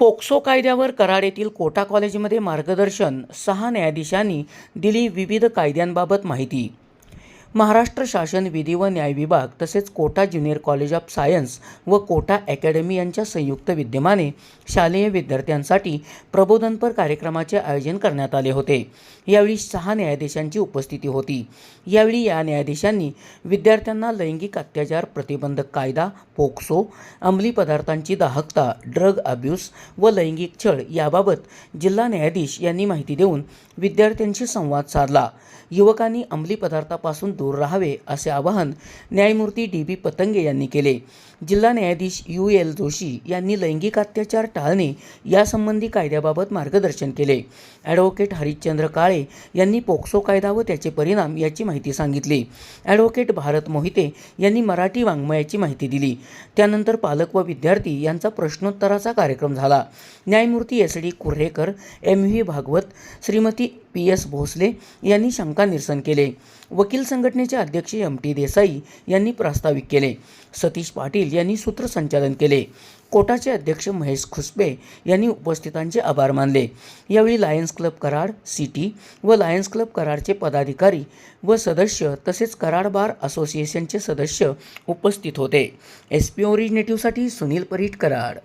POCSO कायद्यावर कराड येथील कोटा कॉलेजमध्ये मार्गदर्शन सहा न्यायाधीशांनी दिली विविध कायद्यांबाबत माहिती. महाराष्ट्र शासन विधी व न्याय विभाग तसेच Kota junior college of science व कोटा अकॅडमी यांच्या संयुक्त विद्यमाने शालेय विद्यार्थ्यांसाठी प्रबोधनपर कार्यक्रमाचे आयोजन करण्यात आले होते. यावेळी सहा न्यायाधीशांची उपस्थिती होती. यावेळी या न्यायाधीशांनी विद्यार्थ्यांना लैंगिक अत्याचार प्रतिबंधक कायदा पोक्सो अंमली पदार्थांची दाहकता ड्रग अब्यूस व लैंगिक छळ याबाबत जिल्हा न्यायाधीश यांनी माहिती देऊन विद्यार्थ्यांशी संवाद साधला. युवकांनी अंमली पदार्थापासून दूर राहावे असे आवाहन न्यायमूर्ती डी बी पतंगे यांनी केले. जिल्हा न्यायाधीश यू एल जोशी यांनी लैंगिक अत्याचार टाळणे यासंबंधी कायद्याबाबत मार्गदर्शन केले. ॲडव्होकेट हरिश्चंद्र काळे यांनी पोक्सो कायदा व त्याचे परिणाम याची माहिती सांगितली. ॲडव्होकेट भारत मोहिते यांनी मराठी वाङ्मयाची माहिती दिली. त्यानंतर पालक व विद्यार्थी यांचा प्रश्नोत्तराचा कार्यक्रम झाला. न्यायमूर्ती S D Kurhekar M V Bhagwat Shrimati P S Bhosale यांनी शंका निरसन केले. वकील संघटनेचे अध्यक्ष एम टी देसाई यांनी प्रास्ताविक केले. सतीश पाटील यांनी सूत्रसंचालन केले. कोटाचे अध्यक्ष महेश खुसबे यांनी उपस्थितांचे आभार मानले. यावेळी लायन्स क्लब कराड सिटी व लायन्स क्लब कराडचे पदाधिकारी व सदस्य तसेच कराड बार असोसिएशनचे सदस्य उपस्थित होते. एस पी ओरिजिनेटिव्हसाठी सुनील परीट कराड